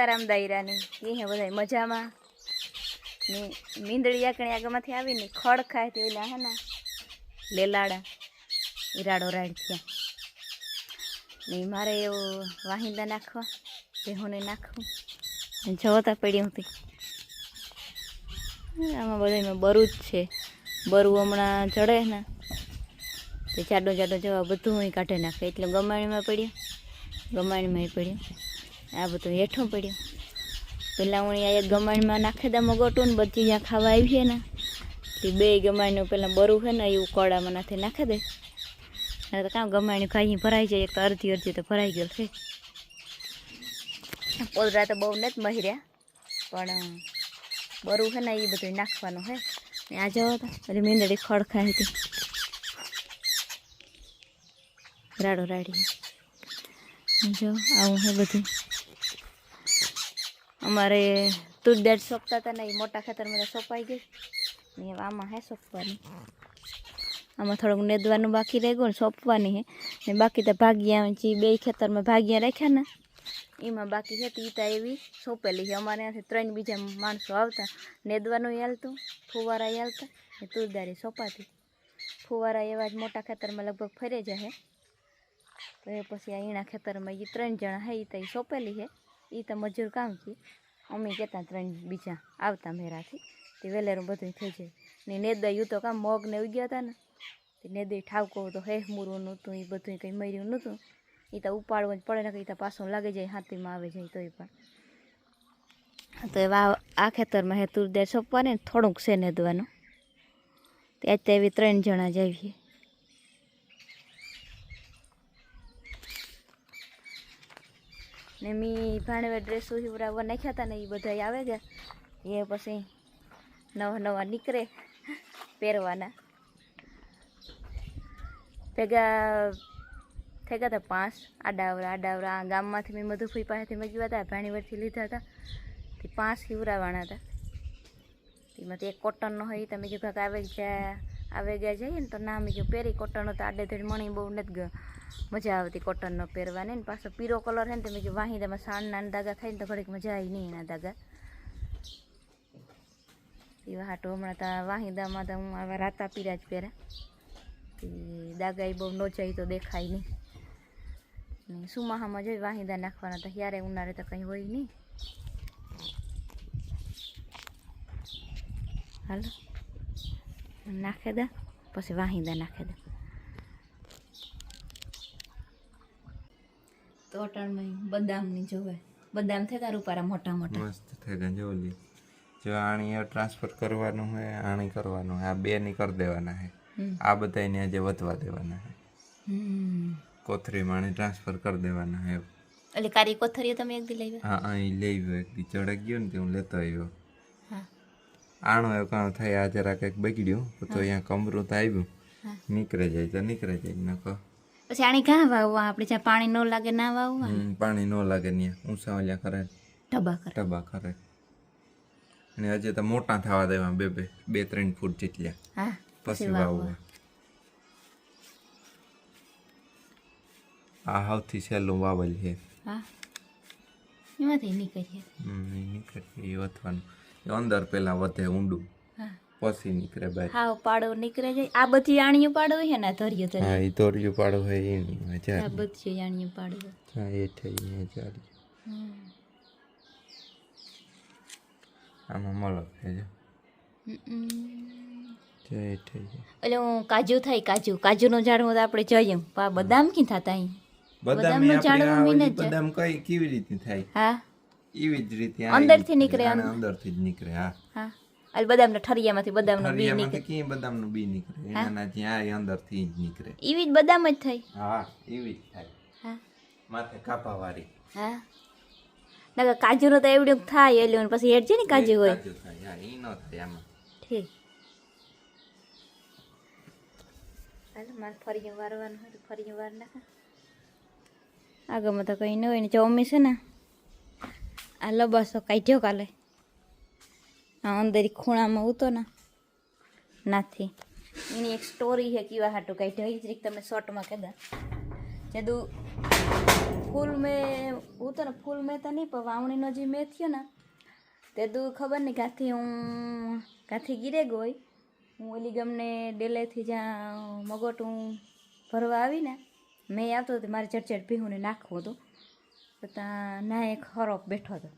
સીતારામ દાયરાની. એ હે બધા મજામાં? ને મીંદડી આકણી આગળમાંથી આવીને ખડ ખાય તે ઓલા હે ને, લેલાડા, ઈરાડો રાડ થયા. ને મારે એવું વાહિંદા નાખવા ભેહોને નાખવું. જવતા પડી હતી આમાં બધા બરું જ છે. બરું હમણાં ચડે ને, તે જાડો જાડો જવા બધું કાઢી નાખે. એટલે ગમાણીમાં પડ્યું. ગમાણીમાં પડ્યું. આ બધું હેઠું પડ્યું. પહેલાં હું અહીંયા ગમાણમાં નાખેદા મગોટું ને બધી જ્યાં ખાવા આવીએ ને તે બે ગમાણીનું પહેલાં બરું છે ને એવું કડામાં નાખી નાખી દે. અને તો કામ ગમાણી ખાઈ ભરાઈ જાય, એક તો અડધી અડધી તો ભરાઈ ગયેલ છે. પોદરા તો બહુ નથી મહિર્યા, પણ બરું છે ને એ બધું નાખવાનું ને આ જવો તો એટલે મીંદડી ખડ ખાઈ હતી. રાડો રાડી જો આવું હે બધું. અમારે તુરદાર સોંપતા હતા ને એ મોટા ખેતરમાં તો સોંપાઈ ગઈ. ને આમાં હે સોંપવાની. આમાં થોડુંક નેદવાનું બાકી રહી ગયું ને સોંપવાની હે. ને બાકી તો ભાગ્યા જે બે ખેતરમાં ભાગ્યા રાખ્યા ને, એમાં બાકી હતી ઈ તો એવી સોંપેલી છે. અમારે ત્યાંથી ત્રણ બીજા માણસો આવતા. નેદવાનું હાલતું, ફુવારા હાલતા. ને તુરદારી સોંપાતી. ફુવારા એવા જ મોટા ખેતરમાં લગભગ ફરે જાય તો એ પછી આ ઈણા ખેતરમાં એ ત્રણ જણા હે એ તો સોંપેલી છે એ તો મજૂર કામ છે. અમે કહેતા ત્રણ બીજા આવતા મેરાથી. તે વેલેરું બધું થઈ જાય. ને નેદાયું તો કામ મોગ ને ઉગ્યા હતા ને. તે નેદય ઠાવકો તો હે મૂરું નહોતું, એ બધું કંઈ મર્યું નહોતું. એ તો ઉપાડવું જ પડે ને કંઈ તો પાછું લાગી જાય, હાથીમાં આવે જાય તોય પણ. તો એવા આ ખેતરમાં હે તુર સોંપવાને થોડુંક છે નેદવાનું. તે અત્યારે એવી ત્રણ જણા જાવીએ ને મેં ભાણવે ડ્રેસો હિવરાવવા નાખ્યા હતા ને એ બધા આવે ગયા. એ પછી નવા નવા નીકળે પહેરવાના. ભેગા થઈ ગયા હતા પાંચ આડાવરા આડાવરા આ ગામમાંથી મેં મધુફઈ પાસેથી મગ્યા હતા ભાણીવરથી લીધા હતા તે પાંચ હિવરાવાના હતા એમાંથી એક કોટનનો હોય તમે જો કાંઈક આવે ગયા આવે ગયા જઈએ ને તો ના મેં જો પહેરી કોટનનો તો આડે ધડ મણી બહુ નથી ગયો. મજા આવતી કોટનનો પહેરવાની ને પાછો પીરો કલર છે ને તમે જો તેમાં સાણના ને દાગા થાય ને તો ઘડીક મજા આવી નહીં એના દાગા એવા હાટો હમણાં તો વાહીદામાં તો હું આવા રાતા પીરા જ પહેરા. તે દાગા એ બહુ ન જાય તો દેખાય નહીં. ને સુમાહામાં જોઈ વાહિદા નાખવાના તો ક્યારે ઉનાળે તો કંઈ હોય નહીં. હાલો. નાખી દે પછી વાહીદા નાખી દે તો અટાણમાં બદામની જોવે. બદામ થાય તારું પારા મોટા મોટા. મસ્ત થઈ ગયા જો આણી ટ્રાન્સફર કરવાનું હોય આણી કરવાનું હોય આ બે ની કરી દેવાના હે. આ બધા ને આજે વધવા દેવાના હે. હમ. કોથરી માણી ટ્રાન્સફર કરી દેવાના હે. એટલે કારી કોથરીઓ તમે એક દી લઈ હા અહીં લઈ ગયો એક દી ચડક ગયો ને તે હું લેતો આવ્યો. આણો એવું કાણ થાય આ જરા કંઈક બગડ્યું તો અહીંયા કમરું તો આવ્યું. નીકળે જાય તો નીકળે જાય નકો પછી આણી કાં વાવવા આપણે જ્યાં પાણી ન લાગે ના વાવવા? પાણી ન લાગે ત્યાં. ઊંચા ઓલ્યા કરે. ઢબા કરે. ટબા કરે. અને હજી તો મોટા થવા દેવા બે બે બે ત્રણ ફૂટ જેટલા. હા પછી વાવવા. આ સૌથી સહેલું વાવલ છે. હા એમાંથી નીકળીએ. હમ, એ અંદર પેલા વધે ઊંડું પછી નીકળે બહાર હા પાડો નીકળે જાય આ બધી આણીઓ પાડો હોય ને ધર્યો ધર્યો હા એ તોરિયું પાડો હોય એ મજા આ બધી આણીઓ પાડો હા એ થઈ ચાલી આમાં મળો જો એટલે હું કાજુ થાય કાજુ. કાજુનું ઝાડવું તો આપણે જોઈએ. બદામ કી થતા અહીં? બદામનું જ. બદામ કઈ કેવી રીતે થાય? હા? એવી જ રીતે અંદરથી નીકળે, આને અંદરથી જ નીકળે હા. હા. એટલે બદામના ઠરિયામાંથી બદામનું બી નીકળે. કે બદામનું બી નીકળે એના જ્યાં અંદરથી જ નીકળે. એવી જ બદામ જ થાય હા એવી જ થાય. હા. માથે કાપા વાળી હા. ના કાજુનું તો એવડું થાય એટલે પછી હેડ છે ને કાજુ હોય. કાજુ થાય હા ઈ નો થાય આમાં. ઠીક. હાલો મારે ફરી વારવાનું હોય તો ફરી વાર નાખા. આગળમાં તો કંઈ ન હોય ને ચોમી છે ને. આ લબાસો કાઢ્યો કાલે. આ અંદર ખૂણામાં ઉતો ને. નાથી. એની એક સ્ટોરી છે કેવા હાટું કાઢ્યો. એ જ રીત તમે શોર્ટમાં કહેતા. જદુ ફૂલ મેં હું તો ને, ફૂલ મેં તો નહીં, પણ વાવણીનો જે મેં થયો ને તે દુ ખબર નહીં કાંથી હું, કાંથી ગીરે ગઈ. હું ઓલી ગમને ડેલેથી જ્યાં મગોટ હું ભરવા આવીને, મેં આવતો હતો મારે ચડચડ ભીહુંને નાખવું હતું. તો ત્યાં ના એક હરોફ બેઠો હતો.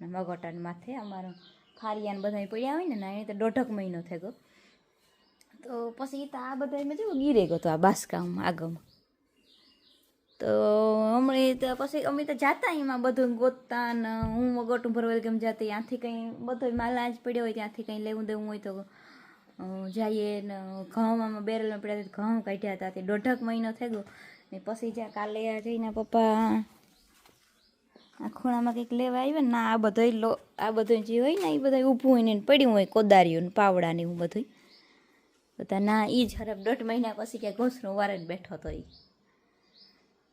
મગોટાને માથે અમારો ફારિયાને બધા પડ્યા હોય ને, ના એ તો દોઢક મહિનો થઈ ગયો. તો પછી તો આ બધા મેં જેવું ગીરે ગયો હતો, આ બાસકામાં આગળમાં તો હમણાં તો પછી અમે તો જાતા એમાં બધું ગોતતા ને હું મગોટું ભરવા કેમ જાતી ત્યાંથી કંઈ બધો માલ જ પડ્યો હોય, ત્યાંથી કંઈ લેવું દેવું હોય તો જઈએ ને ઘઉંમાં બેરલમાં પડ્યા ઘઉં કાઢ્યા હતા, તે દોઢક મહિનો થઈ ગયો. ને પછી જ્યાં કાલે જઈને પપ્પા આ ખૂણામાં કંઈક લેવા આવ્યા ને, આ બધો લો, આ બધું જે હોય ને, એ બધા ઊભું હોય ને પડ્યું હોય કોદારીઓ ને, પાવડા ને એવું બધું બધા ના એ જ હરફ દોઢ મહિના પછી ક્યાંક ઘોસનો વારે જ બેઠો હતો એ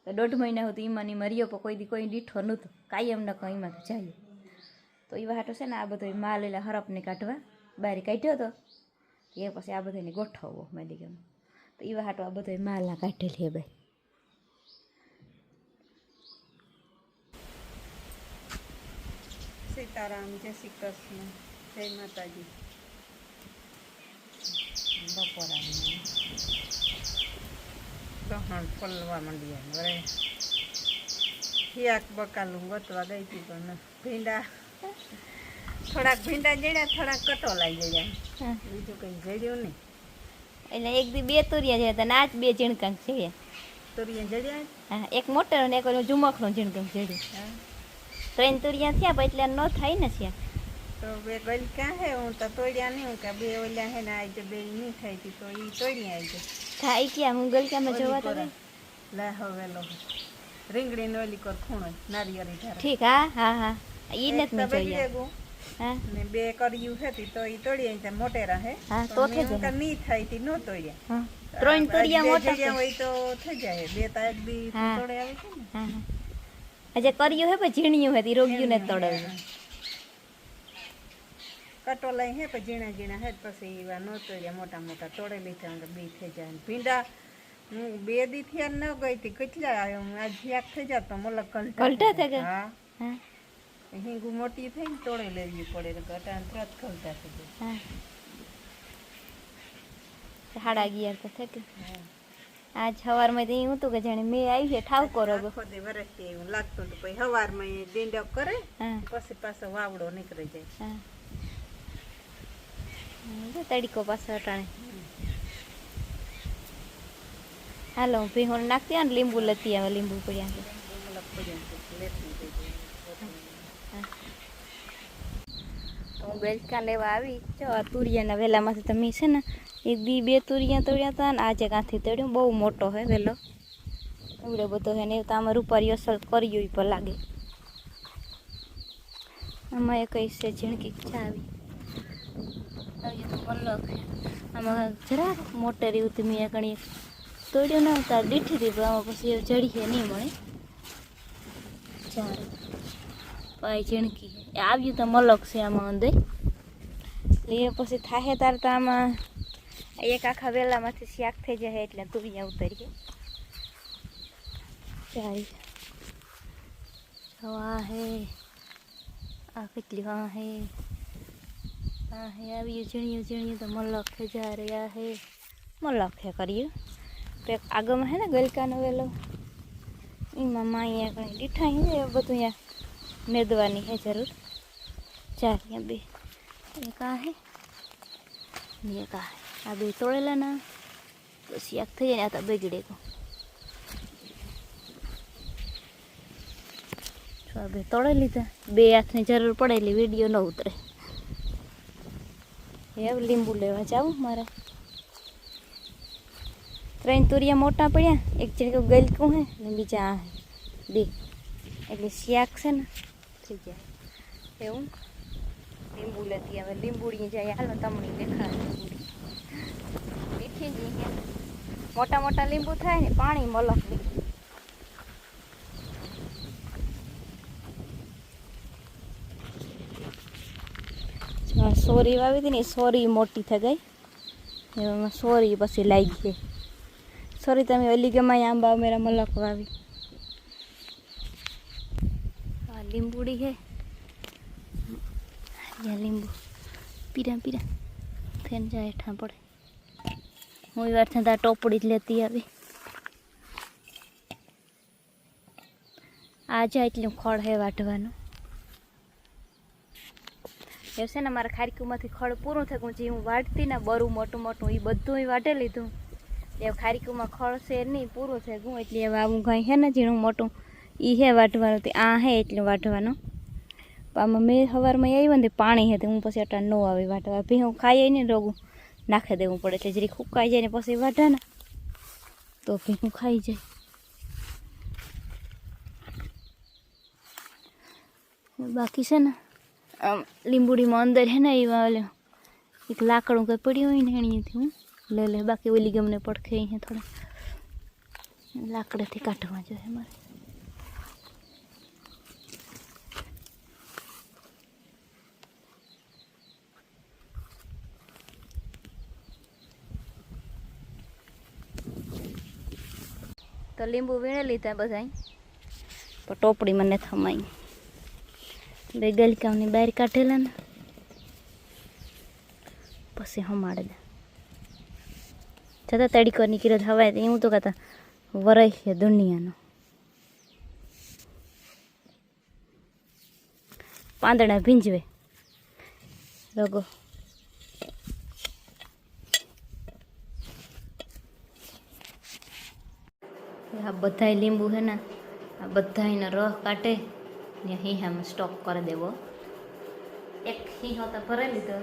તો દોઢ મહિના સુધી એમાં મર્યો પણ કોઈ દી કોઈ દીઠો નહોતો. કાયમ ન કહો એમાં જાય તો એ વાટો છે ને, આ બધો માલ એટલે હરફને કાઢવા બહાર કાઢ્યો હતો એ પછી આ બધાને ગોઠવવો દીકરો તો એ વાટો આ બધો માલના કાઢેલી ભાઈ. સીતારામ જય શ્રી કૃષ્ણ જય માતાજી. બપોરાની ગહણ ફોલવા માંડ્યા વરે હિયાક બકાલું ગોતવા ગઈ હતી પણ ભીંડા. થોડાક ભીંડા જડ્યા થોડાક કટોલાઈ ગયા બીજું કંઈ જડ્યું નહીં. એટલે એક દી બે તુરિયા જડ્યા તો આજ બે ઝીણકાંક છે તુરિયા જડ્યા? એક મોટર અને એક ઝુમકનું ઝીણકાંક હા. ત્રણ તુરિયા થયા પણ એટલે ન થાય ને છે. તો બે ગલ ક્યાં હે? હું તો તોડ્યા નહીં હું કે બે ઓલ્યા હે ને આજે બે નહીં થઈ હતી તો એ તોડી આવી થાય ક્યાં? હું ગલકામાં જોવા તો લે હવે લો રીંગણી નો ઓલી કર ખૂણો નારિયેળી ધાર. ઠીક હા હા હા. ઈ ને તમે ગયું હા. ને બે કર્યું હતી તો ઈ તોડી આવી ત્યાં મોટેરા હે. હા, તો થઈ જાય. કાં નહીં થઈ હતી નો તોડ્યા. હા. ત્રણ તોડ્યા મોટા હોય તો થઈ જાય બે તાજ બી. તોડે આવે છે ને. હા હા. આજે કર્યું હે પણ ઝીણ્યું હતી રોગ્યું ને તોડાવ્યું કટો લઈ હે પછી ઝીણા ઝીણા હે તો પછી એવા નો તોડ્યા મોટા મોટા તોડે લીધા એટલે બી થઈ જાય. ને ભીંડા હું બે દી થયા ન ગઈ હતી કેટલા આવ્યો? હું આજ યાદ થઈ જાત તો મલક કલટા કલટા થઈ ગયા? હા. હા. હિંગુ મોટી થઈ ને તોડે લેવી પડે તો ગટા તરત કલટા થઈ જાય. હા. સાડા અગિયાર તો થઈ ગયું. હા. આજ સવારમાં તો એવું હતું કે જાણે મેં આવી છે ઠાવકો રગો આખો દી વરસથી એવું લાગતું હતું પછી સવારમાં એ ડીંડપ કરે હા પછી પાછો વાવડો નીકળી જાય હા હા, જો તડીકો પાછો અટાણે હાલો હું ભીહોણ નાખતી આવે ને લીંબુ લતી આવે લીંબુ પડ્યા છે મતલબ પડ્યા છે, લેતી થઈ જાય. તો હું બેલકા લેવા આવી જો આ તુરિયાના વેલામાંથી તમે છે ને એક દી બે તુરિયા તોડ્યા હતા ને આજે કાંથી તોડ્યું બહુ મોટો હે વેલો. એવડો બધો હે ને એ તો આમાં રૂપારી અસર કર્યું પર લાગે. આમાં એ કઈ છે, ઝીણકી ચા આવી. આવી તો અલગ છે. આમાં જરાક મોટેરી ઉતી મેં ઘણી. તોડ્યો ના તાર દીઠી હતી પણ આમાં પછી એ જડી છે નહીં મળે. ચાર પાય ઝીણકી. એ આવ્યું તો મલક છે આમાં અંદર. એટલે એ પછી થાહે તાર તો આમાં. એક આખા વેલામાંથી શાક થઈ જાય એટલે તુરિયા ઉતરીએ. ચાલ આ હે. આ કેટલી હા હે. આ હે આવ્યું ઝીણ્યું ઝીણ્યું તો મલક જા રહ્યા હે. મલક હે કર્યું તો આગળમાં હે ને ગલકાનો વેલો. એમાં માં અહીંયા કઈ દીઠા હે એ બધું અહીંયા મેદવાની હે જરૂર. ચાર બે. એક આ હે એક આ હે. આ બે તોડેલા ના પછી એક થઈ જાય આ તો બગડે કો બે તોડે લીધા. બે હાથની જરૂર પડે એટલે વીડિયો ન ઉતરે. એવું લીંબુ લેવા જાવ મારે. ત્રણ તુરિયા મોટા પડ્યા. એક ચીડકું ગલકું હે ને બીજા આ બે. એટલે શાક છે ને, થઈ જાય. એવું? લીંબુ લેતી હવે લીંબુડી જાય. હાલો તમને દેખાડે. જ મોટા મોટા લીંબુ થાય ને પાણી મલક આ સોરી વાવી હતી ને સોરી મોટી થઈ ગઈ. એમાં સોરી પછી લાગી ગઈ. સોરી તમે ઓલી ગમાય આંબા મેરા મલક વાવી. લીંબુડી હે. લીંબુ. પીરા પીરા. થઈને જાય હેઠા પડે. હું વાર થતા ટોપડી જ લેતી આવી. આ જાય એટલું ખડ હે વાઢવાનું. એવું છે ને મારા ખારીકુમાંથી ખડ પૂરું થયું જે હું વાટતી ને બરું મોટું મોટું એ બધું વાટી લીધું. એ ખારીકુમાં ખડ છે નહીં, પૂરું થઈ ગયું, એટલે હવે આવું કાંઈ હે ને ઝીણું મોટું એ હે વાટવાનું તે આ હે એટલું વાટવાનું આમાં મેં સવારમાં આવી ને પાણી હે હું પછી અટાણ ન આવી વાટવા ભી હું ખાઈ ને રોગું. નાખી દેવું પડે એટલે જરી ફૂકાઈ જાય ને પછી વાટા ને, તો ભી હું ખાઈ જાય. બાકી છે ને, આમ લીંબુડીમાં અંદર હે ને એવા ઓલે એક લાકડું કંઈ પડ્યું હોય ને એણીથી હું, લે લે, બાકી ઓલી ગમને પડખે અહીંયા થોડા, લાકડાથી કાઢવા જોઈએ મારે. તો લીંબુ વીણે લીધા બધા પણ ટોપડી મને થમાઈ. બે ગલકાની બહાર કાઢેલા ને. પછી હમાડે દે. છતાં તડીકો નીકળ્યો હવાય તો એવું તો કહેતા, વરાય છે દુનિયાનો. પાંદડા ભીંજવે. રગો. આ બધાય લીંબુ છે ને, આ બધાયનો રસ કાઢે ને હીહામાં સ્ટોક કરી દેવો. એક હિંહો તો ભરી લીધો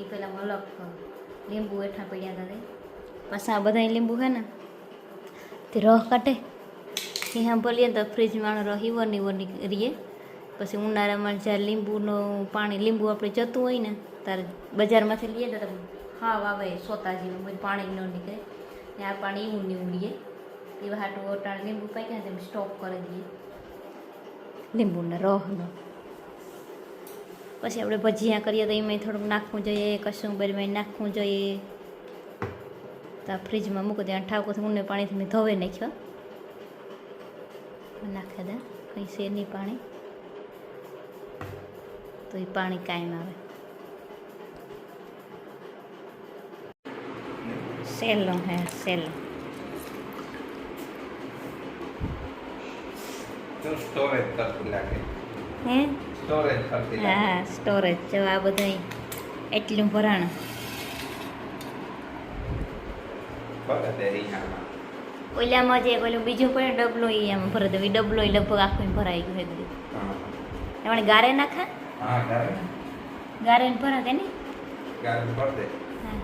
એ પેલા અલગ લીંબુ હેઠા પડ્યા હતા પાછા આ બધા લીંબુ છે ને, તે રસ કાઢે. હીહા ભરીએ તો ફ્રીજમાં રસ ઈવર ને ઈવર નીકળીએ પછી ઉનાળામાં જ્યારે લીંબુનું પાણી, લીંબુ આપણે જતું હોય ને ત્યારે બજારમાંથી લઈએ તો હાવ આવે સોતા જેવું પાણી ન નીકળે. ને આ પાણી એવું ને એવું હાટું ઓટાણ લીંબુ પાક્યા તેમ સ્ટોક કરી દઈએ. લીંબુના રસનો પછી આપણે ભજીયા કરીએ તો એમાં થોડુંક નાખવું જોઈએ, કશું બરીમાં નાખવું જોઈએ. તો ફ્રીજમાં મૂકો ત્યાં ઠાકોર ઊને પાણીથી મેં ધોવે નાખ્યો નાખ્યા દે કંઈ છે નહીં પાણી. તો એ પાણી કાયમ આવે. સેલો હે, સેલો. તો સ્ટોરેજ કરતું લાગે? હે? સ્ટોરેજ કરતી લાગે. હા સ્ટોરેજ જો આ બધાય એટલું ભરાણ. ઓલામાં જે પેલું બીજું પણ ડબલો એ આમ ભરી દઉં ડબલો એ લગભગ આખું ભરાઈ ગયું બધું હા. એમાં ગારે નાખા? હા ગારે ગારે ભરા કે નહીં ગારે ભર દે. હા.